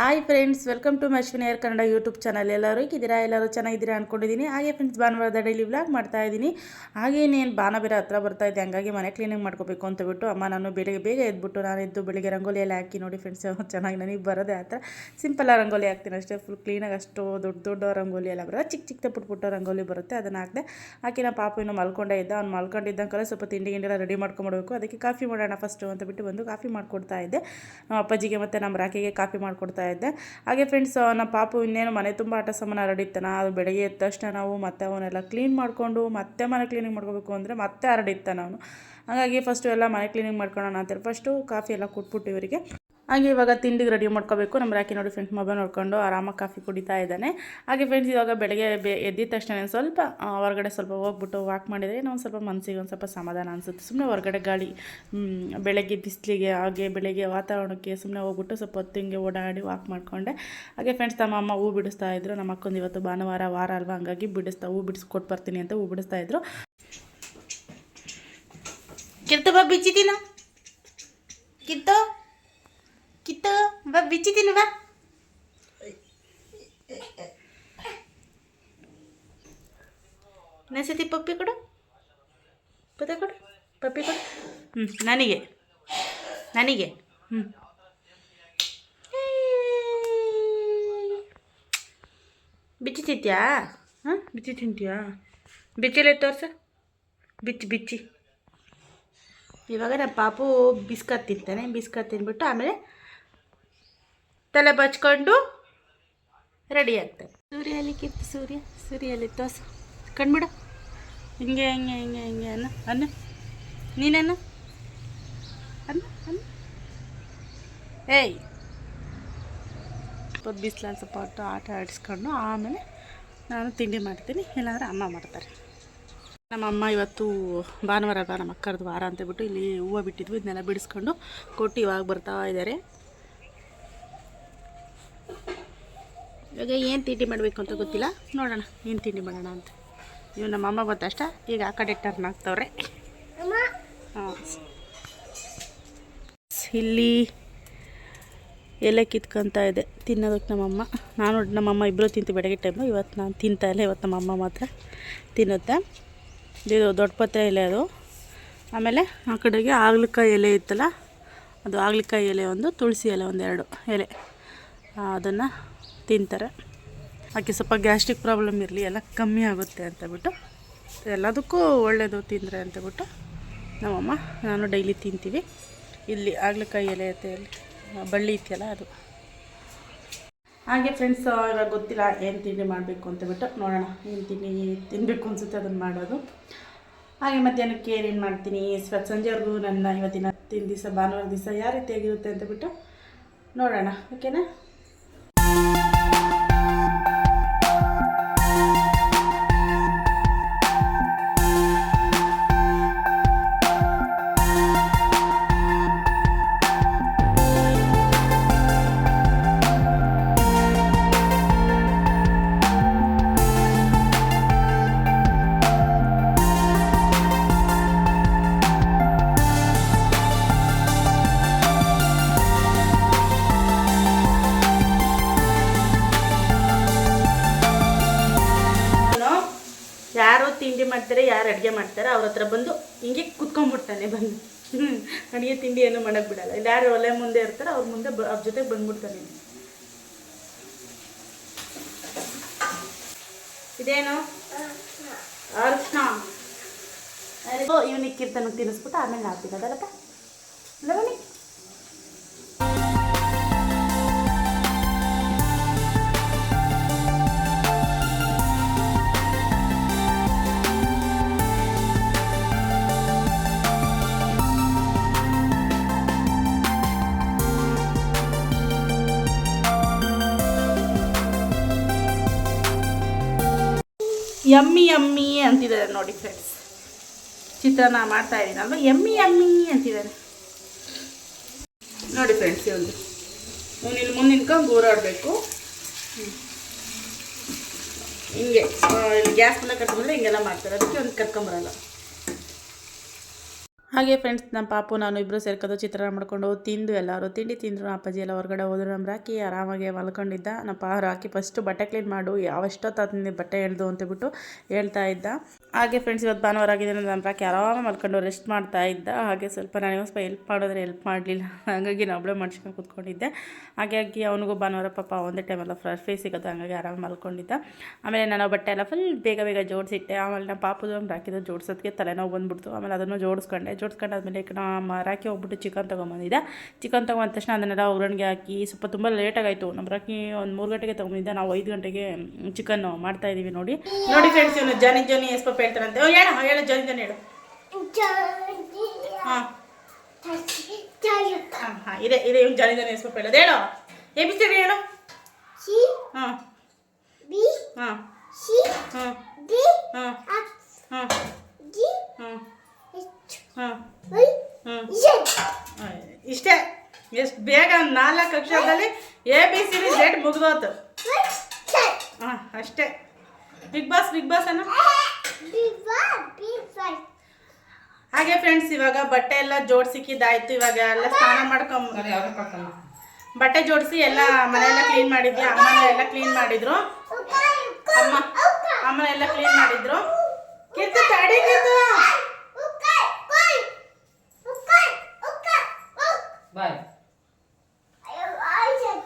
Hi friends welcome to Mashwini air Kannada YouTube channel ಎಲ್ಲರೂ ಹೇಗಿದ್ದೀರಾ? ಎಲ್ಲರೂ ಚೆನ್ನಾಗಿದ್ದೀರಾ ಅಂದ್ಕೊಂಡಿದ್ದೀನಿ ಹಾಗೆ ಫ್ರೆಂಡ್ಸ್ ಭಾನುವಾರದ ಡೈಲಿ ವ್ಲಾಗ್ ಮಾಡ್ತಾ ಇದ್ದೀನಿ. ಹಾಗೆ ಇನ್ನೇನು ಬಾನ ಬೇರೆ ಹತ್ರ ಬರ್ತಾ ಇದೆ, ಹಂಗಾಗಿ ಮನೆ ಕ್ಲೀನಿಂಗ್ ಮಾಡ್ಕೋಬೇಕು ಅಂತ ಬಿಟ್ಟು ಅಮ್ಮ ನಾನು ಬೆಳಿಗ್ಗೆ ಬೇಗ ಎದ್ಬಿಟ್ಟು ನಾನು ಎದ್ದು ಬೆಳಿಗ್ಗೆ ರಂಗೋಲಿ ಎಲ್ಲ ಹಾಕಿ ನೋಡಿ ಫ್ರೆಂಡ್ಸ್ ಚೆನ್ನಾಗಿ ನನಗೆ ಬರೋದೇ ಆ ಥರ. ಸಿಂಪಲ್ ರಂಗೋಲಿ ಹಾಕ್ತೀನಿ ಅಷ್ಟೇ ಫುಲ್ ಕ್ಲೀನಾಗಿ ಅಷ್ಟು ದೊಡ್ಡ ದೊಡ್ಡ ರಂಗೋಲಿ ಎಲ್ಲ ಬರೋದು. ಚಿಕ್ಕ ಚಿಕ್ಕ ಪುಟ್ಟ ಪುಟ್ಟ ರಂಗೋಲಿ ಬರುತ್ತೆ, ಅದನ್ನು ಹಾಕಿದೆ ಹಾಕಿ ನಮ್ಮ ಪಾಪ ಇನ್ನೂ ಮಲ್ಕೊಂಡೇ ಇದ್ದ. ಅವ್ನು ಮಲ್ಕೊಂಡಿದ್ದಂಕಲ್ಲ ಸ್ವಲ್ಪ ತಿಂಡಿ ಗಿಂಡಿ ರೆಡಿ ಮಾಡ್ಕೊಂಬಿಡ್ಬೇಕು ಅದಕ್ಕೆ ಕಾಫಿ ಮಾಡೋಣ ಫಸ್ಟು ಅಂತ ಬಿಟ್ಟು ಬಂದು ಕಾಫಿ ಮಾಡಿಕೊಡ್ತಾ ಇದ್ದೆ. ನಮ್ಮ ಅಪ್ಪಾಜಿಗೆ ಮತ್ತು ನಮ್ಮ ರಾಕಿಗೆ ಕಾಫಿ ಮಾಡಿಕೊಡ್ತಾ ಇದ್ದೆ. ಹಾಗೆ ಫ್ರೆಂಡ್ಸ್ ನಮ್ಮ ಪಾಪು ಇನ್ನೇನು ಮನೆ ತುಂಬ ಆಟ ಸಾಮಾನು ಹರಡಿತ್ತಾನ ಅದು ಬೆಳಗ್ಗೆ ಎದ್ದ ತಕ್ಷಣ ನಾವು ಮತ್ತೆ ಅವನ್ನೆಲ್ಲ ಕ್ಲೀನ್ ಮಾಡಿಕೊಂಡು ಮತ್ತೆ ಮನೆ ಕ್ಲೀನಿಂಗ್ ಮಾಡ್ಕೋಬೇಕು ಅಂದರೆ ಮತ್ತೆ ಹರಡಿತ್ತಾನ ಅವನು. ಹಾಗಾಗಿ ಫಸ್ಟು ಎಲ್ಲ ಮನೆ ಕ್ಲೀನಿಂಗ್ ಮಾಡ್ಕೊಳ್ಳೋಣ ಅಂತೇಳಿ ಫಸ್ಟು ಕಾಫಿ ಎಲ್ಲ ಕೊಟ್ಬಿಟ್ಟು ಇವರಿಗೆ. ಹಾಗೆ ಇವಾಗ ತಿಂಡಿಗೆ ರೆಡಿ ಮಾಡ್ಕೋಬೇಕು. ನಮ್ಮ ರಾಕಿ ನೋಡಿ ಫ್ರೆಂಡ್ಸ್ ಮೊಬೈಲ್ ನೋಡ್ಕೊಂಡು ಆರಾಮಾಗಿ ಕಾಫಿ ಕುಡಿತಾ ಇದ್ದಾನೆ. ಹಾಗೆ ಫ್ರೆಂಡ್ಸ್ ಇವಾಗ ಬೆಳಗ್ಗೆ ಬೆ ಎದ್ದಿದ ತಕ್ಷಣ ಸ್ವಲ್ಪ ಹೊರಗಡೆ ಸ್ವಲ್ಪ ಹೋಗ್ಬಿಟ್ಟು ವಾಕ್ ಮಾಡಿದರೆ ಒಂದು ಸ್ವಲ್ಪ ಮನಸ್ಸಿಗೆ ಒಂದು ಸ್ವಲ್ಪ ಸಮಾಧಾನ ಅನಿಸುತ್ತೆ. ಸುಮ್ಮನೆ ಹೊರಗಡೆ ಗಾಳಿ ಬೆಳಗ್ಗೆ ಬಿಸಿಲಿಗೆ ಹಾಗೆ ಬೆಳಗ್ಗೆ ವಾತಾವರಣಕ್ಕೆ ಸುಮ್ಮನೆ ಹೋಗ್ಬಿಟ್ಟು ಸ್ವಲ್ಪ ಹೊತ್ತು ಹಿಂಗೆ ಓಡಾಡಿ ವಾಕ್ ಮಾಡಿಕೊಂಡೆ. ಹಾಗೆ ಫ್ರೆಂಡ್ಸ್ ನಮ್ಮ ಅಮ್ಮ ಹೂ ಬಿಡಿಸ್ತಾ ಇದ್ರು. ನಮ್ಮ ಅಕ್ಕಂದು ಇವತ್ತು ಭಾನುವಾರ, ವಾರ ಅಲ್ವಾ? ಹಂಗಾಗಿ ಬಿಡಿಸ್ತಾ, ಹೂ ಬಿಡಿಸ್ಕೊಟ್ಟು ಬರ್ತೀನಿ ಅಂತ ಹೂ ಬಿಡಿಸ್ತಾ ಇದ್ರು. ಕಿರ್ತು ಬಾ ಬಿಚ್ಚಿದ್ದೀನ ಕಿತ್ತು ಕಿತ್ತು ಬಾ ಬಿಚ್ಚಿದ್ದೀನಿ ಬಾ ನೆಸತಿ ಪಪ್ಪಿ ಕೊಡು ಪದ ಕೊಡು ಪಪ್ಪಿ ಕೊಡು ಹ್ಞೂ ನನಗೆ ನನಗೆ ಹ್ಞೂ ಬಿಚ್ಚಿ ತಿಂತ್ಯಾ ಹಾಂ ಬಿಚ್ಚಿ ತಿಂತೀಯಾ ಬಿಚ್ಚಿಲೆ ತೋರ್ಸ ಬಿಚ್ಚಿ ಬಿಚ್ಚಿ ಇವಾಗ ನಮ್ಮ ಪಾಪು ಬಿಸ್ಕತ್ ತಿಂತಾನೆ ಬಿಸ್ಕತ್ ತಿಂದ್ಬಿಟ್ಟು ಆಮೇಲೆ ತಲೆ ಬಚ್ಕೊಂಡು ರೆಡಿ ಆಗ್ತದೆ. ಸೂರ್ಯ ಅಲ್ಲಿ ಕಿತ್ತು, ಸೂರ್ಯ ಸೂರ್ಯ ಅಲ್ಲಿ ತೋರ್ಸ. ಕಣ್ಬಿಡು ಹಿಂಗೆ ಹಿಂಗೆ ಹಿಂಗೆ ಹಿಂಗೆ ಅನ್ನ ಅನ್ನ. ನೀನನ್ನ ಅನ್ನ? ಅನ್ನ ಏಯ್. ಸ್ವಲ್ಪ ಬಿಸಿಲಲ್ಲಿ ಸ್ವಲ್ಪ ಹೊಟ್ಟು ಆಟ ಆಡಿಸ್ಕೊಂಡು ಆಮೇಲೆ ನಾನು ತಿಂಡಿ ಮಾಡ್ತೀನಿ. ಇಲ್ಲಾಂದ್ರೆ ಅಮ್ಮ ಮಾಡ್ತಾರೆ. ನಮ್ಮ ಅಮ್ಮ ಇವತ್ತು ಭಾನುವಾರ ನಮ್ಮ ಅಕ್ಕರದ್ದು ವಾರ ಅಂತ ಬಿಟ್ಟು ಇಲ್ಲಿ ಹೂವು ಬಿಟ್ಟಿದ್ವಿ. ಇದನ್ನೆಲ್ಲ ಬಿಡಿಸ್ಕೊಂಡು ಕೊಟ್ಟು ಇವಾಗ ಬರ್ತಾ ಇದ್ದಾರೆ ಇವಾಗ ಏನು ತಿಂಡಿ ಮಾಡಬೇಕು ಅಂತ ಗೊತ್ತಿಲ್ಲ? ನೋಡೋಣ, ಏನು ತಿಂಡಿ ಮಾಡೋಣ ಅಂತ. ಇವು ನಮ್ಮ ಅಮ್ಮ ಬಂದಷ್ಟ ಈಗ ಆ ಕಡೆ ಟರ್ನ್ ಆಗ್ತವ್ರೆ. ಹಾಂ. ಇಲ್ಲಿ ಎಲೆ ಕಿತ್ಕೊಂತ ಇದೆ. ತಿನ್ನೋದಕ್ಕೆ ನಮ್ಮಮ್ಮ ನಾನು ನಮ್ಮಮ್ಮ ಇಬ್ಬರು ತಿಂತೀವಿ ಬೆಳಗ್ಗೆ ಟೈಮು ಇವತ್ತು ನಾನು ತಿಂತಾ ಇಲ್ಲ, ಇವತ್ತು ನಮ್ಮಮ್ಮ ಮಾತ್ರ ತಿನ್ನುತ್ತೆ. ಇದು ದೊಡ್ಡ ಪತ್ರೆ ಎಲೆ ಅದು. ಆಮೇಲೆ ಆ ಕಡೆಗೆ ಆಗ್ಲಿಕಾಯಿ ಎಲೆ ಇತ್ತಲ್ಲ, ಅದು ಆಗ್ಲಿಕಾಯಿ ಎಲೆ ಒಂದು, ತುಳಸಿ ಎಲೆ ಒಂದೆರಡು ಎಲೆ. ಅದನ್ನು ತಿಂತಾರೆ. ಆಕೆ ಸ್ವಲ್ಪ ಗ್ಯಾಸ್ಟ್ರಿಕ್ ಪ್ರಾಬ್ಲಮ್ ಇರಲಿ, ಎಲ್ಲ ಕಮ್ಮಿ ಆಗುತ್ತೆ ಅಂತ ಬಿಟ್ಟು, ಎಲ್ಲದಕ್ಕೂ ಒಳ್ಳೆಯದು ತಿಂದರೆ ಅಂತ ಬಿಟ್ಟು, ನಮ್ಮಮ್ಮ, ನಾನು ಡೈಲಿ ತಿಂತೀವಿ. ಇಲ್ಲಿ ಆಗ್ಲಕಾಯಿ ಎಲೆ ಐತೆ, ಇಲ್ಲಿ ಬಳ್ಳಿ ಇತ್ತಲ್ಲ ಅದು. ಹಾಗೆ ಫ್ರೆಂಡ್ಸ್ ಇವಾಗ ಗೊತ್ತಿಲ್ಲ ಏನು ತಿಂಡಿ ಮಾಡಬೇಕು ಅಂತ ಬಿಟ್ಟು, ನೋಡೋಣ ಏನು ತಿಂಡಿ ತಿನ್ನಬೇಕು ಅನಿಸುತ್ತೆ ಅದನ್ನು ಮಾಡೋದು. ಹಾಗೆ ಮಧ್ಯಾಹ್ನಕ್ಕೆ ಏನೇನು ಮಾಡ್ತೀನಿ ಸ್ವಲ್ಪ ಸಂಜೆವರೆಗೂ ನನ್ನ ಇವತ್ತಿನ ತಿಂದು ದಿವಸ ಭಾನುವಾರ ದಿವಸ ಯಾವ ರೀತಿಯಾಗಿರುತ್ತೆ ಅಂತ ಬಿಟ್ಟು, ನೋಡೋಣ ಓಕೆನಾ ಯಾರು ಅಡುಗೆ ಮಾಡ್ತಾರೆ ಅವ್ರ ಹತ್ರ ಬಂದು ಹಿಂಗೆ ಕುತ್ಕೊಂಡ್ಬಿಡ್ತಾನೆ ಬಂದು. ಹ್ಞೂ ಅಡುಗೆ ತಿಂಡಿ ಏನು ಮಾಡೋಕ್ಕೆ ಬಿಡಲ್ಲ. ಇಲ್ಲಿ ಯಾರು ಒಲೆ ಮುಂದೆ ಇರ್ತಾರೆ ಅವ್ರ ಮುಂದೆ ಬ ಅವ್ರ ಜೊತೆಗೆ ಬಂದ್ಬಿಡ್ತಾನೆ. ಇದೇನು? ಅರ್ಶನ ಇವನಿಗೆ ಕೀರ್ತನ ತಿನ್ನಿಸ್ಬಿಟ್ಟು ಆಮೇಲೆ ನಾಲ್ಕು ಅದಲ್ಲಪ್ಪ ಇಲ್ಲ ಲವಣಿ ಯಮ್ಮಿ ಯಮ್ಮಿ ಅಂತಿದ್ದಾರೆ ನೋಡಿ ಫ್ರೆಂಡ್ಸ್ ಚಿತ್ರಾನ್ನ ಮಾಡ್ತಾ ಇದ್ದೀನಲ್ವ ಯಮ್ಮಿ ಯಮ್ಮಿ ಅಂತಿದ್ದಾರೆ. ನೋಡಿ ಫ್ರೆಂಡ್ಸ್ ಇವಂದು ಮುಂದೆ ನಿಂತ್ಕೊಂಡು ಗೋರಾಡಬೇಕು ಹಿಂಗೆ ಗ್ಯಾಸ್ ಮೇಲೆ ಕಟ್ಕೊಂಡ್ರೆ ಹಿಂಗೆಲ್ಲ ಮಾಡ್ತಾರೆ. ಅದಕ್ಕೆ ಒಂದು ಕರ್ಕೊಂಬರಲ್ಲ ಹಾಗೆ ಫ್ರೆಂಡ್ಸ್ ನಮ್ಮ ಪಾಪು, ನಾನು ಇಬ್ಬರು ಸೇರ್ಕೊಂಡು ಚಿತ್ರಾನ್ನ ಮಾಡ್ಕೊಂಡು ತಿಂದು ಎಲ್ಲರೂ. ತಿಂಡಿ ತಿಂದರು ಅಪ್ಪಾಜಿ ಎಲ್ಲ ಹೊರಗಡೆ ಹೋದ್ರು. ನಮ್ಮ ರಾಕಿ ಆರಾಮಾಗಿ ಮಲ್ಕೊಂಡಿದ್ದ. ನಮ್ಮ ರಾಕಿ ಫಸ್ಟು ಬಟ್ಟೆ ಕ್ಲೀನ್ ಮಾಡು, ಯಾವಷ್ಟೊತ್ತು ಬಟ್ಟೆ ಎಳ್ದು ಅಂತೇಳ್ಬಿಟ್ಟು ಹೇಳ್ತಾ ಇದ್ದ. ಹಾಗೆ ಫ್ರೆಂಡ್ಸ್ ಇವತ್ತು ಭಾನುವಾರ ಆಗಿದೆ ನಮ್ಮ ರಾಕಿ ಆರಾಮಾಗಿ ಮಲ್ಕೊಂಡು ರೆಸ್ಟ್ ಮಾಡ್ತಾ ಇದ್ದ. ಹಾಗೆ ಸ್ವಲ್ಪ ನನಗೆ ಸ್ವಲ್ಪ ಹೆಲ್ಪ್ ಮಾಡಿದ್ರೆ ಹೆಲ್ಪ್ ಮಾಡಲಿಲ್ಲ. ಹಾಗಾಗಿ ನಾನು ಒಬ್ಬಳೆ ಮಾಡ್ಸ್ಕೊಂಡು ಕೂತ್ಕೊಂಡಿದ್ದೆ. ಹಾಗಾಗಿ ಅವನಿಗೂ ಭಾನುವಾರ ಪಾಪ ಒಂದೇ ಟೈಮೆಲ್ಲ ಫ್ರೆಶ್ ಫ್ರೀ ಸಿಗುತ್ತೆ, ಹಾಗಾಗಿ ಆರಾಮ ಮಲ್ಕೊಂಡಿದ್ದ. ಆಮೇಲೆ ನಾನು ಬಟ್ಟೆ ಎಲ್ಲ ಫುಲ್ ಬೇಗ ಬೇಗ ಜೋಡಿಸಿಟ್ಟೆ. ಆಮೇಲೆ ನಮ್ಮ ಪಾಪುದು ನಮ್ಮ ರಾಕಿದ್ದು ಜೋಡಿಸೋದಕ್ಕೆ ತಲೆನೋವು ಬಂದ್ಬಿಡ್ತು. ಆಮೇಲೆ ಅದನ್ನು ಜೋಡಿಸ್ಕೊಂಡೆ. ಜೋಡಿಸ್ಕೊಂಡಾದ್ಮೇಲೆ ನಮ್ಮ ರಾಕಿ ಹೋಗ್ಬಿಟ್ಟು ಚಿಕನ್ ತೊಗೊಂಬಂದಿದ್ದೆ. ಚಿಕನ್ ತೊಗೊಂಡ ತಕ್ಷಣ ಅದನ್ನೆಲ್ಲ ಒಗ್ಗರಣೆಗೆ ಹಾಕಿ ಸ್ವಲ್ಪ ತುಂಬ ಲೇಟಾಗಾಯಿತು. ನಮ್ಮ ರಾಕಿ ಒಂದು ಮೂರು ಗಂಟೆಗೆ ತೊಗೊಂಡಿದ್ದೆ ನಾವು ಐದು ಗಂಟೆಗೆ ಚಿಕನ್ ಮಾಡ್ತಾ ಇದೀವಿ ನೋಡಿ. ನೋಡಿ ಫ್ರೆಂಡ್ಸ್ ಇವನು ಜನಿ ಜನಿ ಎಸ್ ಪಾಪ ಹೇಳ್ತಾರಂತೆ ಓ, ಹೇಳು ಹೇಳು, ಜನಿ ಹೇಳು. ಹಾಂ. ಹಾಂ ಇದೆ ಇದೆ, ಇವ್ನು ಜನಿ ಜನಿ ಎಸ್ ಪಾಪ ಹೇಳೋದು. ಹೇಳು. ಎ, ಬಿ, ಸಿ, ಡಿ ಹೇಳು. ಹಾಂ. ಹಾಂ. ಹಾಂ. ಹಾಂ. ಹಾಂ. ಹಾಂ. ಹಾಂ. ಹಾಂ. ಇಷ್ಟೇ. ಎಷ್ಟು ಬೇಗ ನಾಲ್ಕು ಅಕ್ಷರದಲ್ಲಿ A B C D Z ಮುಗ್ದೋತು. ಹಾಂ ಅಷ್ಟೇ. ಬಿಗ್ ಬಾಸ್ ಬಿಗ್ ಬಾಸ್ ಅನ್ನ ಹಾಗೆ ಫ್ರೆಂಡ್ಸ್ ಇವಾಗ ಬಟ್ಟೆ ಎಲ್ಲ ಜೋಡ್ಸಿಕ್ಕಿದ್ದಾಯ್ತು. ಇವಾಗ ಎಲ್ಲ ಸ್ನಾನ ಮಾಡ್ಕೊಂಡ್ ಬಟ್ಟೆ ಜೋಡಿಸಿ ಎಲ್ಲ ಮನೆಯೆಲ್ಲ ಕ್ಲೀನ್ ಮಾಡಿದ್ವಿ ಅಮ್ಮನ ಎಲ್ಲ ಕ್ಲೀನ್ ಮಾಡಿದ್ರು ಅಮ್ಮ ಅಮ್ಮನೆಲ್ಲ ಕ್ಲೀನ್ ಮಾಡಿದ್ರು? ಕಿತ್ತು ತಡಿ ಕಿತ್ತು ಬಾಯ್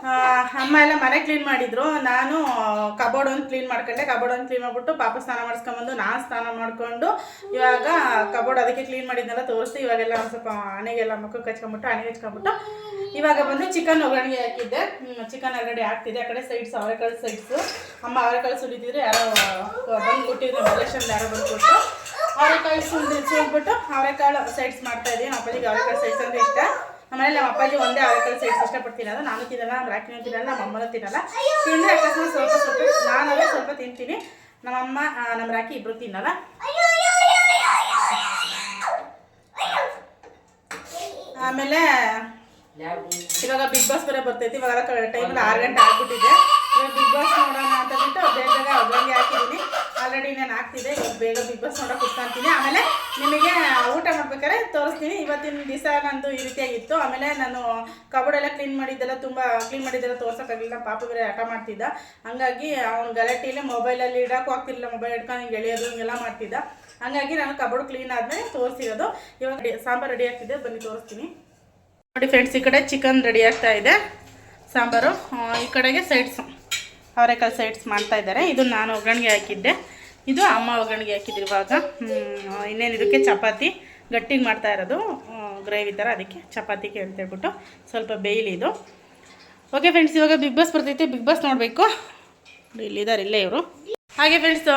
ಆ, ಅಮ್ಮ ಎಲ್ಲ ಮನೆ ಕ್ಲೀನ್ ಮಾಡಿದ್ರು. ನಾನು ಕಬೋರ್ಡ್ ಒಂದು ಕ್ಲೀನ್ ಮಾಡ್ಕೊಂಡೆ. ಕಬೋರ್ಡ್ ಒಂದು ಕ್ಲೀನ್ ಮಾಡ್ಬಿಟ್ಟು ಪಾಪ ಸ್ನಾನ ಮಾಡಿಸ್ಕೊಂಬಂದು ನಾನು ಸ್ನಾನ ಮಾಡಿಕೊಂಡು ಇವಾಗ ಕಬೋರ್ಡ್ ಅದಕ್ಕೆ ಕ್ಲೀನ್ ಮಾಡಿದ್ನೆಲ್ಲ ತೋರಿಸಿ ಇವಾಗೆಲ್ಲ ಒಂದು ಸ್ವಲ್ಪ ಹಣೆಗೆಲ್ಲ ಮಕ್ಕಳು ಕಚ್ಕೊಂಬಿಟ್ಟು ಹಣೆಗೆ ಹಚ್ಕೊಂಬಿಟ್ಟು ಇವಾಗ ಬಂದು ಚಿಕನ್ ಒಗ್ಗರಣೆಗೆ ಹಾಕಿದ್ದೆ. ಚಿಕನ್ ಒಗ್ಗರಣೆ ಹಾಕ್ತಿದ್ದೆ. ಆ ಕಡೆ ಸೈಡ್ಸ್ ಅವರೆಕಾಳು ಸೈಡ್ಸು ಅಮ್ಮ ಅವರೆಕಾಳು ಸುಲಿತಿದ್ರೆ ಯಾರೋ ಬಂದು ಕೊಟ್ಟಿದ್ರು. ಮಲೇಷನ್ ಯಾರೋ ಬಂದು ಕೊಟ್ಟು ಅವರೆಕಾಳು ಸುಲಿದು ಸುಲ್ಬಿಟ್ಟು ಅವರೆಕಾಳು ಸೈಡ್ಸ್ ಮಾಡ್ತಾ ಇದ್ದೀನಿ ಅಪ್ಪಾಜಿಗೆ ಅವರೆಕಾಳು ಸೈಡ್ಸ್ ಅಂದರೆ ಇಷ್ಟ. ಆಮೇಲೆ ನಮ್ಮ ಅಪ್ಪಾಜಿ ಒಂದೇ ಅವರೆಕಾಯಿ ಸೈಡ್ ಇಷ್ಟಪಡ್ತೀನಿ ಅದು ನಾನು ತಿನ್ನಲ್ಲ, ನಮ್ಮ ರಾಕಿನೂ ತಿನ್ನಲ್ಲ, ನಮ್ಮ ಅಮ್ಮನೂ ತಿನ್ನಲ್ಲ. ತಿಂದರೆ ಅಕಸ್ಮಾತ್ ಸ್ವಲ್ಪ ಸ್ವಲ್ಪ ನಾನು ಸ್ವಲ್ಪ ತಿಂತೀನಿ. ನಮ್ಮಮ್ಮ ನಮ್ಮ ರಾಕಿ ಇಬ್ರು ತಿನ್ನಲ್ಲ. ಆಮೇಲೆ ಇವಾಗ ಬಿಗ್ ಬಾಸ್ ಬೇರೆ ಬರ್ತೈತಿ. ಇವಾಗ ಟೈಮಲ್ಲಿ ಆರು ಗಂಟೆ ಆಗ್ಬಿಟ್ಟಿದೆ. ಇವಾಗ ಬಿಗ್ ಬಾಸ್ ನೋಡೋಣ ಅಂತ ಬಿಟ್ಟು ಬೇಗ ಬೇಗ ಒಗ್ಗರಣೆ ಹಾಕಿದ್ದೀನಿ. ಆಲ್ರೆಡಿ ನಾನು ಹಾಕ್ತಿದ್ದೆ ಈಗ ಬೇಗ ಬಿಗ್ ಬಾಸ್ ನೋಡೋಕೆ ಕುತ್ಕೊಂತೀನಿ ಆಮೇಲೆ ನಿಮಗೆ ಊಟ ಮಾಡ್ಬೇಕಾದ್ರೆ ತೋರಿಸ್ತೀನಿ. ಇವತ್ತಿನ ದಿವಸ ನಂದು ಈ ರೀತಿಯಾಗಿತ್ತು. ಆಮೇಲೆ ನಾನು ಕಬೋರ್ಡ್ ಎಲ್ಲ ಕ್ಲೀನ್ ಮಾಡಿದ್ದೆಲ್ಲ ತುಂಬ ಕ್ಲೀನ್ ಮಾಡಿದ್ದೆಲ್ಲ ತೋರ್ಸೋಕ್ಕಾಗಲಿಲ್ಲ. ಪಾಪ ಬೇರೆ ಹಠ ಮಾಡ್ತಿದ್ದ. ಹಂಗಾಗಿ ಅವ್ನು ಗಲಾಟೆಯಲ್ಲಿ ಮೊಬೈಲಲ್ಲಿ ಇಡೋಕ್ಕೂ ಆಗ್ತಿರಲಿಲ್ಲ. ಮೊಬೈಲ್ ಹಿಡ್ಕೊಂಡು ಹಿಂಗೆ ಎಳೆಯೋದು, ಹಿಂಗೆಲ್ಲ ಮಾಡ್ತಿದ್ದ. ಹಂಗಾಗಿ ನಾನು ಕಬೋರ್ಡ್ ಕ್ಲೀನ್ ಆದಮೇಲೆ ತೋರಿಸಿರೋದು. ಇವಾಗ ಸಾಂಬಾರು ರೆಡಿ ಆಗ್ತಿದೆ. ಬನ್ನಿ ತೋರಿಸ್ತೀನಿ. ನೋಡಿ ಫ್ರೆಂಡ್ಸ್ ಈ ಕಡೆ ಚಿಕನ್ ರೆಡಿ ಆಗ್ತಾ ಇದೆ. ಸಾಂಬಾರು ಈ ಕಡೆಗೆ ಸೈಡ್ಸು ಅವರೆಕಾಳು ಸೈಡ್ಸ್ ಮಾಡ್ತಾ ಇದ್ದಾರೆ. ಇದು ನಾನು ಒಗ್ಗರಣೆಗೆ ಹಾಕಿದ್ದೆ. ಇದು ಅಮ್ಮ ಒಗ್ಗರಣೆಗೆ ಹಾಕಿದ್ರು ಇವಾಗ ಇನ್ನೇನು ಇದಕ್ಕೆ ಚಪಾತಿ, ಗಟ್ಟಿಗೆ ಮಾಡ್ತಾ ಇರೋದು ಗ್ರೇವಿ ಥರ ಅದಕ್ಕೆ ಚಪಾತಿಗೆ ಅಂತ ಹೇಳ್ಬಿಟ್ಟು ಸ್ವಲ್ಪ ಬೇಯ್ಲಿ ಇದು. ಓಕೆ ಫ್ರೆಂಡ್ಸ್ ಇವಾಗ ಬಿಗ್ ಬಾಸ್ ಬರ್ತೈತೆ. ಬಿಗ್ ಬಾಸ್ ನೋಡಬೇಕು. ಇಲ್ಲಿದ್ದಾರೆ ಇಲ್ಲೇ ಇವರು. ಹಾಗೆ ಫ್ರೆಂಡ್ಸ್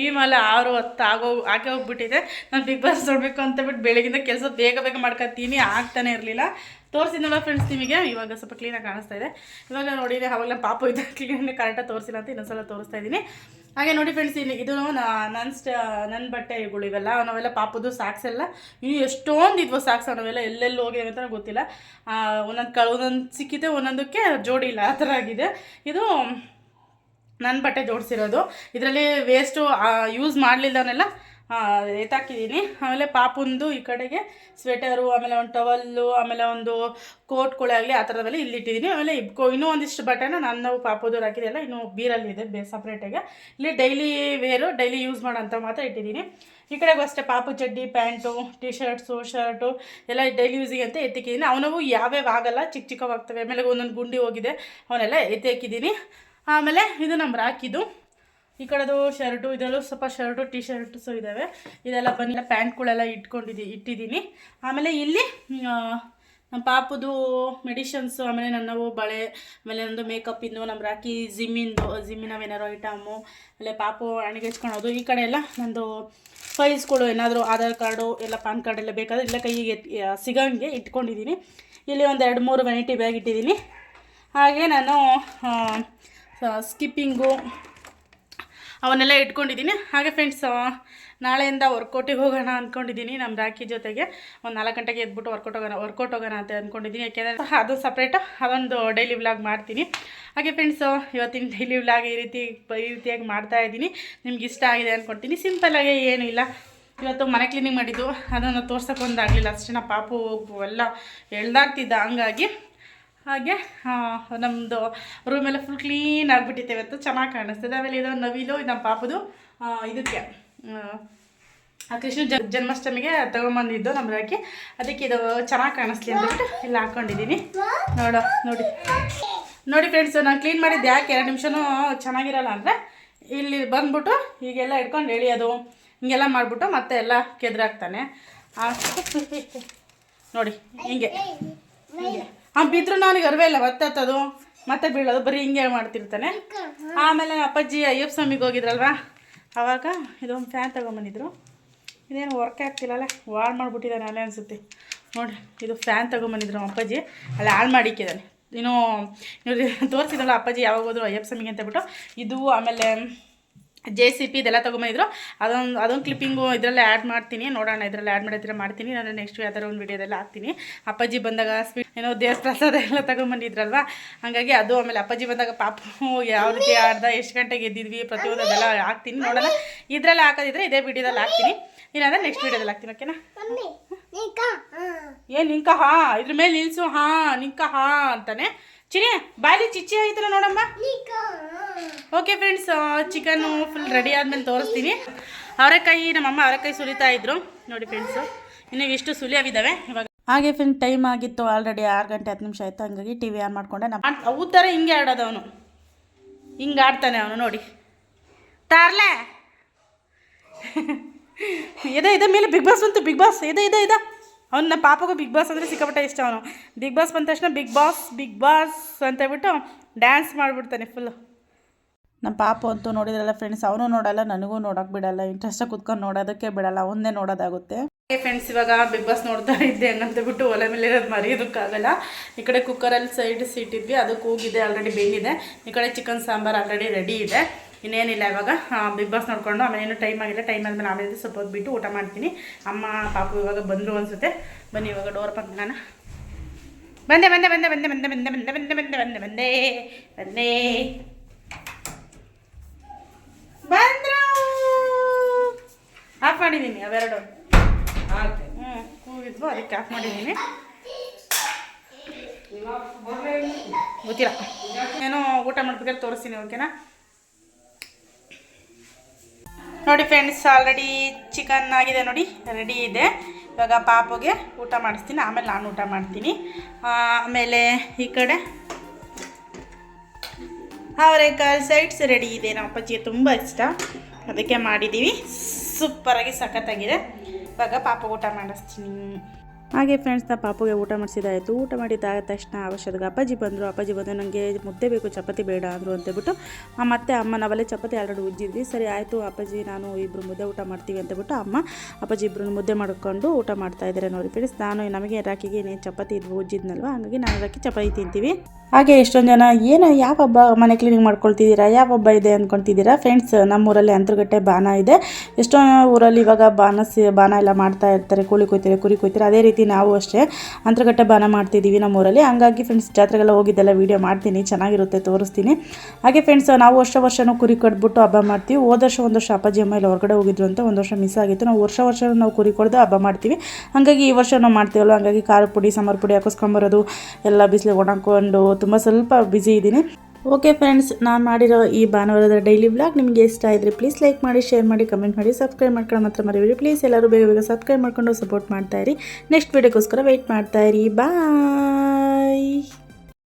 ಈ ಮೇಲೆ ಆರು ಹತ್ತು ಆಗೋ ಹಾಕಿ ಹೋಗ್ಬಿಟ್ಟಿದೆ. ನಾನು ಬಿಗ್ ಬಾಸ್ ನೋಡಬೇಕು ಅಂತ ಬಿಟ್ಟು ಬೆಳಗಿಂದ ಕೆಲಸ ಬೇಗ ಬೇಗ ಮಾಡ್ಕೊತೀನಿ. ಆಗ್ತಾನೆ ಇರಲಿಲ್ಲ. ತೋರಿಸಿದ್ನಲ್ಲ ಫ್ರೆಂಡ್ಸ್ ನಿಮಗೆ? ಇವಾಗ ಸ್ವಲ್ಪ ಕ್ಲೀನಾಗಿ ಕಾಣಿಸ್ತಾ ಇದೆ. ಇವಾಗ ನೋಡಿ ಅವಾಗಲೇ ಪಾಪು ಇದೆ ಕ್ಲೀನ್ ಕರೆಕ್ಟಾಗಿ ತೋರಿಸಿಲ್ಲ ಅಂತ ಇನ್ನೊಂದ್ಸಲ ತೋರಿಸ್ತಾ ಇದ್ದೀನಿ. ಹಾಗೆ ನೋಡಿ ಫ್ರೆಂಡ್ಸ್ ಇಲ್ಲಿ ಇದು ನನ್ನ ಸ್ಟ ನನ್ನ ಬಟ್ಟೆಗಳು ಇವೆಲ್ಲ, ನಾವೆಲ್ಲ ಪಾಪದ್ದು ಸಾಕ್ಸ್ ಎಲ್ಲ. ಇನ್ನು ಎಷ್ಟೊಂದು ಇದ್ವು ಸಾಕ್ಸ್ ನಾವೆಲ್ಲ ಎಲ್ಲೆಲ್ಲಿ ಹೋಗಿವೆ ಅಂತ ಗೊತ್ತಿಲ್ಲ. ಒಂದೊಂದು ಕಳು ಒಂದೊಂದು ಸಿಕ್ಕಿದೆ, ಒಂದೊಂದಕ್ಕೆ ಜೋಡಿ ಇಲ್ಲ, ಆ ಥರ ಆಗಿದೆ. ಇದು ನನ್ನ ಬಟ್ಟೆ ಜೋಡಿಸಿರೋದು. ಇದರಲ್ಲಿ ವೇಸ್ಟು ಯೂಸ್ ಮಾಡಲಿಲ್ಲವನ್ನೆಲ್ಲ ಎತ್ತಾಕಿದ್ದೀನಿ ಆಮೇಲೆ ಪಾಪುಂದು ಈ ಕಡೆಗೆ ಸ್ವೆಟರು ಆಮೇಲೆ ಒಂದು ಟವಲ್ಲು ಆಮೇಲೆ ಒಂದು ಕೋಟ್ಗಳೇ ಆಗಲಿ, ಆ ಥರದಲ್ಲಿ ಇಲ್ಲಿ ಇಟ್ಟಿದ್ದೀನಿ ಆಮೇಲೆ ಇಬ್ಕೋ, ಇನ್ನೂ ಒಂದಿಷ್ಟು ಬಟ್ಟೆನ ನಾನು ಪಾಪುದು ಹಾಕಿದೆಲ್ಲ ಇನ್ನೂ ಬೀರಲ್ಲಿದೆ ಬೇ ಸಪ್ರೇಟಾಗಿ ಇಲ್ಲಿ ಡೈಲಿ ವೇರು ಡೈಲಿ ಯೂಸ್ ಮಾಡೋಂಥ ಮಾತ್ರ ಇಟ್ಟಿದ್ದೀನಿ ಈ ಕಡೆಗೂ ಅಷ್ಟೇ ಪಾಪು ಚಡ್ಡಿ, ಪ್ಯಾಂಟು ಟಿ ಶರ್ಟ್ಸು ಶರ್ಟು ಎಲ್ಲ ಡೈಲಿ ಯೂಸಿಗೆ ಅಂತ ಎತ್ತಿಕ್ಕಿದ್ದೀನಿ ಅವನವು ಯಾವ್ಯಾವ ಆಗಲ್ಲ, ಚಿಕ್ಕ ಚಿಕ್ಕವಾಗ್ತವೆ. ಆಮೇಲೆ ಒಂದೊಂದು ಗುಂಡಿ ಹೋಗಿದೆ, ಅವನ್ನೆಲ್ಲ ಎತ್ತಿ ಹಾಕಿದ್ದೀನಿ ಆಮೇಲೆ ಇದು ನಮ್ಮ ರಾಕಿದು ಈ ಕಡೆದು ಶರ್ಟು, ಇದರಲ್ಲೂ ಸ್ವಲ್ಪ ಶರ್ಟು ಟಿ ಶರ್ಟ್ಸು ಇದ್ದಾವೆ ಇದೆಲ್ಲ ಬಂದಿಲ್ಲ ಪ್ಯಾಂಟ್ಗಳೆಲ್ಲ ಇಟ್ಕೊಂಡಿದ್ದೀನಿ ಇಟ್ಟಿದ್ದೀನಿ. ಆಮೇಲೆ ಇಲ್ಲಿ ನಮ್ಮ ಪಾಪದು ಮೆಡಿಷನ್ಸು, ಆಮೇಲೆ ನನ್ನವು ಬಳೆ, ಆಮೇಲೆ ನಂದು ಮೇಕಪ್ಪಿಂದು, ನಮ್ಮ ರಾಕಿ ಜಿಮ್ಮಿಂದು ಜಿಮ್ಮಿನವೇನಾರು ಐಟಮು, ಆಮೇಲೆ ಪಾಪು ಹಣಿಗೆ ಹಚ್ಕೊಳೋದು, ಈ ಕಡೆ ಎಲ್ಲ ನಂದು ಫೈಲ್ಸ್ಗಳು, ಏನಾದರೂ ಆಧಾರ್ ಕಾರ್ಡು, ಎಲ್ಲ ಪಾನ್ ಕಾರ್ಡ್ ಎಲ್ಲ ಬೇಕಾದ್ರೆ ಇಲ್ಲ ಕೈಗೆ ಸಿಗಂಗೆ ಇಟ್ಕೊಂಡಿದ್ದೀನಿ. ಇಲ್ಲಿ ಒಂದು ಎರಡು ಮೂರು ವೆನಿಟಿ ಬ್ಯಾಗ್ ಇಟ್ಟಿದ್ದೀನಿ. ಹಾಗೆ ನಾನು ಸ್ಕಿಪ್ಪಿಂಗು ಅವನ್ನೆಲ್ಲ ಇಟ್ಕೊಂಡಿದ್ದೀನಿ. ಹಾಗೆ ಫ್ರೆಂಡ್ಸ್ ನಾಳೆಯಿಂದ ವರ್ಕೌಟಿಗೆ ಹೋಗೋಣ ಅಂದ್ಕೊಂಡಿದ್ದೀನಿ ನಮ್ಮ ರಾಖಿ ಜೊತೆಗೆ. ಒಂದು ನಾಲ್ಕು ಗಂಟೆಗೆ ಎದ್ಬಿಟ್ಟು ವರ್ಕೌಟ್ ಹೋಗೋಣ ವರ್ಕೌಟ್ ಹೋಗೋಣ ಅಂತ ಅಂದ್ಕೊಂಡಿದ್ದೀನಿ ಯಾಕೆಂದರೆ ಅದು ಸಪ್ರೇಟ್ ಅದೊಂದು ಡೈಲಿ ವ್ಲಾಗ್ ಮಾಡ್ತೀನಿ. ಹಾಗೆ ಫ್ರೆಂಡ್ಸು ಇವತ್ತಿನ ಡೈಲಿ ವ್ಲಾಗ್ ಈ ರೀತಿ, ಈ ರೀತಿಯಾಗಿ ಮಾಡ್ತಾ ಇದ್ದೀನಿ. ನಿಮ್ಗೆ ಇಷ್ಟ ಆಗಿದೆ ಅಂದ್ಕೊಳ್ತೀನಿ ಸಿಂಪಲ್ಲಾಗಿ ಏನೂ ಇಲ್ಲ. ಇವತ್ತು ಮನೆ ಕ್ಲೀನಿಂಗ್ ಮಾಡಿದ್ದು. ಅದನ್ನು ತೋರ್ಸೋಕೆ ಒಂದಾಗ್ಲಿಲ್ಲ. ಅಷ್ಟೇ ಪಾಪು ಎಲ್ಲ ಎಳ್ದಾಗ್ತಿದ್ದ ಹಂಗಾಗಿ. ಹಾಗೆ ನಮ್ಮದು ರೂಮೆಲ್ಲ ಫುಲ್ ಕ್ಲೀನ್ ಆಗಿಬಿಟ್ಟಿದೆ ಇವತ್ತು. ಚೆನ್ನಾಗಿ ಕಾಣಿಸ್ತದೆ. ಆಮೇಲೆ ಇದು ನವಿಲು ಇದು ನಮ್ಮ ಪಾಪದು ಇದಕ್ಕೆ. ಕೃಷ್ಣ ಜನ್ಮಾಷ್ಟಮಿಗೆ ತಗೊಂಬಂದಿದ್ದು ನಮ್ಮ ರಾಕಿ ಅದಕ್ಕೆ ಇದು ಚೆನ್ನಾಗಿ ಕಾಣಿಸ್ಲಿ ಅಂದ್ಬಿಟ್ಟು ಇಲ್ಲಿ ಹಾಕ್ಕೊಂಡಿದ್ದೀನಿ ನೋಡೋ ನೋಡಿ. ನೋಡಿ ಫ್ರೆಂಡ್ಸ್ ನಾನು ಕ್ಲೀನ್ ಮಾಡಿದ್ದು ಯಾಕೆ? ಎರಡು ನಿಮಿಷನೂ ಚೆನ್ನಾಗಿರಲ್ಲ ಅಂದರೆ ಇಲ್ಲಿ ಬಂದ್ಬಿಟ್ಟು ಹೀಗೆಲ್ಲ ಇಟ್ಕೊಂಡು ಎಳಿಯೋದು ಹಿಂಗೆಲ್ಲ ಮಾಡಿಬಿಟ್ಟು ಮತ್ತೆ ಎಲ್ಲ ಕೆದ್ರಾಗ್ತಾನೆ ನೋಡಿ ಹಿಂಗೆ. ಹಿಂಗೆ. ಆ ಬಿದ್ರು ನನಗೆ ಅರಿವೇ ಇಲ್ಲ ಒತ್ತತ್ತದು ಮತ್ತೆ ಬೀಳೋದು, ಬರೀ ಹಿಂಗೆ ಮಾಡ್ತಿರ್ತಾನೆ. ಆಮೇಲೆ ಅಪ್ಪಾಜಿ ಅಯ್ಯಪ್ಪ ಸ್ವಾಮಿಗೆ ಹೋಗಿದ್ರಲ್ವಾ? ಅವಾಗ ಇದೊಂದು ಫ್ಯಾನ್ ತಗೊಂಬಂದಿದ್ರು. ಇದೇನು ವರ್ಕ್ ಆಗ್ತಿಲ್ಲಲ್ಲ, ಹಾಳು ಮಾಡಿಬಿಟ್ಟಿದ್ದಾನೆ ಅಲ್ಲೇ ಅನಿಸುತ್ತೆ. ನೋಡಿ ಇದು ಫ್ಯಾನ್ ತಗೊಂಬಂದಿದ್ರು ನಮ್ಮ ಅಪ್ಪಾಜಿ. ಅಲ್ಲಿ ಹಾಳು ಮಾಡಿಕ್ಕಿದ್ದಾನೆ. ಇನ್ನೂ, ಇವ್ರು ತೋರಿಸಿದ್ರಲ್ಲ ಅಪ್ಪಾಜಿ, ಯಾವಾಗ ಹೋದ್ರು ಅಯ್ಯಪ್ಪ ಸ್ವಾಮಿಗೆ ಅಂತ ಬಿಟ್ಟು ಇದು ಆಮೇಲೆ ಜೆ ಸಿ ಪಿ ಇದೆಲ್ಲ ತೊಗೊಂಬಂದಿದ್ರು. ಅದೊಂದು ಅದೊಂದು ಕ್ಲಿಪ್ಪಿಂಗು ಇದರಲ್ಲೇ ಆ್ಯಡ್ ಮಾಡ್ತೀನಿ. ನೋಡೋಣ ಇದರಲ್ಲಿ ಆ್ಯಡ್ ಮಾಡಿದ್ರೆ ಮಾಡ್ತೀನಿ. ನಾನು ನೆಕ್ಸ್ಟ್ ಯಾವ್ದಾರು ಒಂದು ವೀಡಿಯೋದೆಲ್ಲ ಹಾಕ್ತೀನಿ. ಅಪ್ಪಾಜಿ ಬಂದಾಗ ಸ್ವೀಟ್ ಏನೋ ದೇವ್ರ ಪ್ರಸಾದ ಎಲ್ಲ ತೊಗೊಂಬಂದಿದ್ರಲ್ವ? ಹಾಗಾಗಿ ಅದು ಆಮೇಲೆ ಅಪ್ಪಾಜಿ ಬಂದಾಗ ಪಾಪ ಯಾವ ರೀತಿ ಆಡ್ದ ಎಷ್ಟು ಗಂಟೆಗೆ ಎದ್ದಿದ್ವಿ ಪ್ರತಿಯೊಂದು ಅದೆಲ್ಲ ಹಾಕ್ತೀನಿ. ನೋಡೋಣ. ಇದರಲ್ಲಿ ಹಾಕೋದಿದ್ರೆ ಇದೇ ವೀಡಿಯೋದಲ್ಲಿ ಹಾಕ್ತೀನಿ. ಇಲ್ಲಾಂದ್ರೆ ನೆಕ್ಸ್ಟ್ ವಿಡಿಯೋದಲ್ಲಿ ಹಾಕ್ತೀನಿ ಓಕೆನಾ ಏನು ಏ ನಿಂಕ ಹಾ. ಇದ್ರ ಮೇಲೆ ನಿಲ್ಸು ಹಾ ನಿಂಕ ಹಾ ಅಂತಾನೆ. ಚಿನಿ ಬಾಯಿ ಚಿಚ್ಚಿ ಆಯ್ತಲ್ಲ ನೋಡಮ್ಮ? Okay friends chicken full ready ಆದ್ಮೇಲೆ ತೋರಿಸ್ತೀನಿ. ಅವರೆಕಾಯಿ ನಮ್ಮಮ್ಮ ಅವರೆಕಾಯಿ ಸುಲಿತಾ ಇದ್ರು. ನೋಡಿ ಫ್ರೆಂಡ್ಸು ಇನ್ನು ಇಷ್ಟು ಸುಲಿಯವಿದ್ದಾವೆ ಇವಾಗ ಹಾಗೆ ಫ್ರೆಂಡ್ ಟೈಮ್ ಆಗಿತ್ತು ಆಲ್ರೆಡಿ ಆರು ಗಂಟೆ ಹತ್ತು ನಿಮಿಷ ಆಯಿತು. ಹಂಗಾಗಿ ಟಿ ವಿ ಆನ್ ಮಾಡ್ಕೊಂಡೆ. ನಮ್ಮ ಅವು ಥರ ಹಿಂಗೆ ಆಡೋದು ಅವನು. ಹಿಂಗೆ ಆಡ್ತಾನೆ ಅವನು ನೋಡಿ. ತಾರ್ಲೆ! ಇದೆ ಇದೆ ಮೇಲೆ ಬಿಗ್ ಬಾಸ್ ಬಂತು ಬಿಗ್ ಬಾಸ್. ಇದೆ ಇದೆ ಇದೆ. ಅವ್ನು ನಮ್ಮ ಪಾಪಗೂ ಬಿಗ್ ಬಾಸ್ ಅಂದರೆ ಸಿಕ್ಕಾಪಟ್ಟೆ ಇಷ್ಟ ಅವನು. ಬಿಗ್ ಬಾಸ್ ಬಂದ ತಕ್ಷಣ ಬಿಗ್ ಬಾಸ್ ಬಿಗ್ ಬಾಸ್ ಅಂತ ಹೇಳ್ಬಿಟ್ಟು ಡ್ಯಾನ್ಸ್ ಮಾಡಿಬಿಡ್ತಾನೆ ಫುಲ್ಲು ನಮ್ಮ ಪಾಪ ಅಂತೂ ನೋಡಿದ್ರಲ್ಲ ಫ್ರೆಂಡ್ಸ್ ಅವನು ನೋಡಲ್ಲ ನನಗೂ ನೋಡೋಕೆ ಬಿಡಲ್ಲ ಇಂಟ್ರೆಸ್ಟಾಗಿ ಕುತ್ಕೊಂಡು ನೋಡೋದಕ್ಕೆ ಬಿಡಲ್ಲ ಒಂದೇ ನೋಡೋದಾಗುತ್ತೆ. ಫ್ರೆಂಡ್ಸ್ ಇವಾಗ ಬಿಗ್ ಬಾಸ್ ನೋಡ್ತಾ ಇದ್ದೆ ಹಂಗಂತ ಬಿಟ್ಟು ಒಲೆ ಮೇಲೆ ಇರೋದು ಮರೆಯೋದಕ್ಕಾಗಲ್ಲ. ಈ ಕಡೆ ಕುಕ್ಕರಲ್ಲಿ ಸೈಡ್ ಸಿಟ್ಟಿದ್ವಿ ಅದು ಕೂಗಿದೆ ಆಲ್ರೆಡಿ ಬೆಂದಿದೆ. ಈ ಕಡೆ ಚಿಕನ್ ಸಾಂಬಾರು ಆಲ್ರೆಡಿ ರೆಡಿ ಇದೆ. ಇನ್ನೇನಿಲ್ಲ ಇವಾಗ ಬಿಗ್ ಬಾಸ್ ನೋಡಿಕೊಂಡು ಆಮೇಲೆ ಏನು ಟೈಮ್ ಆಗಿಲ್ಲ ಟೈಮ್ ಆದಮೇಲೆ ಆಮೇಲೆ ಸ್ವಲ್ಪ ಹೊತ್ತು ಬಿಟ್ಟು ಊಟ ಮಾಡ್ತೀನಿ ಅಮ್ಮ ಪಾಪು ಇವಾಗ ಬಂದರು ಅನಿಸುತ್ತೆ ಬನ್ನಿ ಇವಾಗ ಡೋರ್ ಪಕ್ಕ ನಾನು ಬಂದೆ ಬಂದೆ ಬಂದೆ ಬಂದೆ ಬಂದೆ ಬಂದೆ ಬಂದೆ ಬಂದೆ ಬಂದೆ ಬಂದೆ ಬಂದೆ ಬಂದೆ ಬಂದ್ರು ಆಫ್ ಮಾಡಿದ್ದೀನಿ ಅವೆರಡು ಹ್ಞೂ ಕೂಗಿದ್ವು ಅದಕ್ಕೆ ಆಫ್ ಮಾಡಿದ್ದೀನಿ ಗೊತ್ತಿಲ್ಲ ಏನೋ ಊಟ ಮಾಡ್ಬೇಕಾದ್ರೆ ತೋರಿಸ್ತೀನಿ ಓಕೆನಾ ನೋಡಿ ಫ್ರೆಂಡ್ಸ್ ಆಲ್ರೆಡಿ ಚಿಕನ್ ಆಗಿದೆ ನೋಡಿ ರೆಡಿ ಇದೆ. ಇವಾಗ ಪಾಪುಗೆ ಊಟ ಮಾಡಿಸ್ತೀನಿ, ಆಮೇಲೆ ನಾನು ಊಟ ಮಾಡ್ತೀನಿ. ಆಮೇಲೆ ಈ ಕಡೆ ಅವರೆಕಾಯಿ ಸೈಡ್ಸ್ ರೆಡಿ ಇದೆ. ನಮ್ಮ ಅಪ್ಪಾಜಿಗೆ ತುಂಬ ಇಷ್ಟ. ಅದಕ್ಕೆ ಮಾಡಿದ್ದೀವಿ ಸೂಪರಾಗಿ ಸಖತ್ತಾಗಿದೆ. ಇವಾಗ ಪಾಪ ಊಟ ಮಾಡಿಸ್ತೀನಿ. ಹಾಗೆ ಫ್ರೆಂಡ್ಸ್ ನಾ ಪಾಪುಗೆ ಊಟ ಮಾಡಿಸಿದಾಯಿತು ಊಟ ಮಾಡಿದ್ದಾದ ತಕ್ಷಣ ಅವಶ್ಯದಾಗ ಅಪ್ಪಾಜಿ ಬಂದರು. ಅಪ್ಪಾಜಿ ಬಂದು ನನಗೆ ಮುದ್ದೆ ಬೇಕು, ಚಪಾತಿ ಬೇಡ ಅಂದರು ಅಂತೇಳ್ಬಿಟ್ಟು ಮತ್ತೆ ಅಮ್ಮ ನಾವಲ್ಲೇ ಚಪಾತಿ ಆಲ್ರೆಡಿ ಉಜ್ಜಿದ್ವಿ. ಸರಿ ಆಯಿತು, ಅಪ್ಪಾಜಿ ನಾನು ಇಬ್ಬರು ಮುದ್ದೆ ಊಟ ಮಾಡ್ತೀವಿ ಅಂತೇಳ್ಬಿಟ್ಟು ಅಮ್ಮ, ಅಪ್ಪಾಜಿ ಇಬ್ಬರು ಮುದ್ದೆ ಮಾಡ್ಕೊಂಡು ಊಟ ಮಾಡ್ತಾ ಇದ್ದಾರೆ ನೋಡಿ ಫ್ರೆಂಡ್ಸ್ ನಾನು ನಮಗೆ ರಾಕಿಗೆ ಏನೇನು ಚಪಾತಿ ಇದ್ವು ಉಜ್ಜಿದ್ನಲ್ವ? ಹಾಗಾಗಿ ನಾನು ರಾಕಿ ಚಪಾತಿ ತಿಂತೀವಿ. ಹಾಗೆ ಎಷ್ಟೊಂದು ಜನ, ಏನು, ಯಾವ ಹಬ್ಬ ಮನೆ ಕ್ಲೀನಿಂಗ್ ಮಾಡ್ಕೊಳ್ತಿದ್ದೀರಾ? ಯಾವ ಹಬ್ಬ ಇದೆ? ಅಂದ್ಕೊಳ್ತಿದ್ದೀರಾ ಫ್ರೆಂಡ್ಸ್ ನಮ್ಮೂರಲ್ಲಿ ಅಂತರ್ಗಟ್ಟೆ ಬಾನ ಇದೆ. ಎಷ್ಟೋ ಊರಲ್ಲಿ ಇವಾಗ ಬಾನ ಸಿ ಬಾನ ಎಲ್ಲ ಮಾಡ್ತಾ ಇರ್ತಾರೆ. ಕೂಲಿ ಕೊಯ್ತಾರೆ, ಕುರಿ ಕೊಯ್ತಾರೆ. ಅದೇ ರೀತಿ ನಾವು ಅಷ್ಟೇ ಅಂತರ್ಗಟ್ಟೆ ಬಾನ ಮಾಡ್ತಿದ್ದೀವಿ ನಮ್ಮೂರಲ್ಲಿ. ಹಂಗಾಗಿ ಫ್ರೆಂಡ್ಸ್ ಜಾತ್ರೆಗೆಲ್ಲ ಹೋಗಿದ್ದೆಲ್ಲ ವೀಡಿಯೋ ಮಾಡ್ತೀನಿ. ಚೆನ್ನಾಗಿರುತ್ತೆ, ತೋರಿಸ್ತೀನಿ. ಹಾಗೆ ಫ್ರೆಂಡ್ಸ್ ನಾವು ವರ್ಷ ವರ್ಷವೂ ಕುರಿ ಕಟ್ಬಿಟ್ಟು ಹಬ್ಬ ಮಾಡ್ತೀವಿ. ಹೋದ ವರ್ಷ ಒಂದು ವರ್ಷ ಅಪ್ಪಾಜಿ ಅಮ್ಮ ಎಲ್ಲ ಹೊರಗಡೆ ಹೋಗಿದ್ರು ಅಂತ ಒಂದು ವರ್ಷ ಮಿಸ್ ಆಗಿತ್ತು. ನಾವು ವರ್ಷ ವರ್ಷ ನಾವು ಕುರಿ ಕೊಡ್ದು ಹಬ್ಬ ಮಾಡ್ತೀವಿ. ಹಾಗಾಗಿ ಈ ವರ್ಷ ನಾವು ಮಾಡ್ತೀವಲ್ಲ ಹಂಗಾಗಿ ಖಾರ ಪುಡಿ, ಸಾಂಬಾರು ಪುಡಿ ಹಾಕಿಸ್ಕೊಂಬರೋದು, ಎಲ್ಲ ಬಿಸಿಲಿಗೆ ಒಣಕೊಂಡು ತುಂಬ ಸ್ವಲ್ಪ ಬ್ಯುಸಿ ಇದ್ದೀನಿ. ಓಕೆ ಫ್ರೆಂಡ್ಸ್ ನಾನು ಮಾಡಿರೋ ಈ ಭಾನುವಾರದ ಡೈಲಿ ಬ್ಲಾಗ್ ನಿಮಗೆ ಇಷ್ಟ ಆಯಿತು ಪ್ಲೀಸ್ ಲೈಕ್ ಮಾಡಿ ಶೇರ್ ಮಾಡಿ ಕಮೆಂಟ್ ಮಾಡಿ ಸಬ್ಸ್ಕ್ರೈಬ್ ಮಾಡ್ಕೊಂಡು ಮಾತ್ರ ಮರಿಬೇಡಿ. ಪ್ಲೀಸ್ ಎಲ್ಲರೂ ಬೇಗ ಬೇಗ ಸಬ್ಸ್ಕ್ರೈಬ್ ಮಾಡ್ಕೊಂಡು ಸಪೋರ್ಟ್ ಮಾಡ್ತಾಯಿರಿ ನೆಕ್ಸ್ಟ್ ವೀಡಿಯೋಕ್ಕೋಸ್ಕರ ವೆಯ್ಟ್ ಮಾಡ್ತಾಯಿರಿ ಬಾಯ್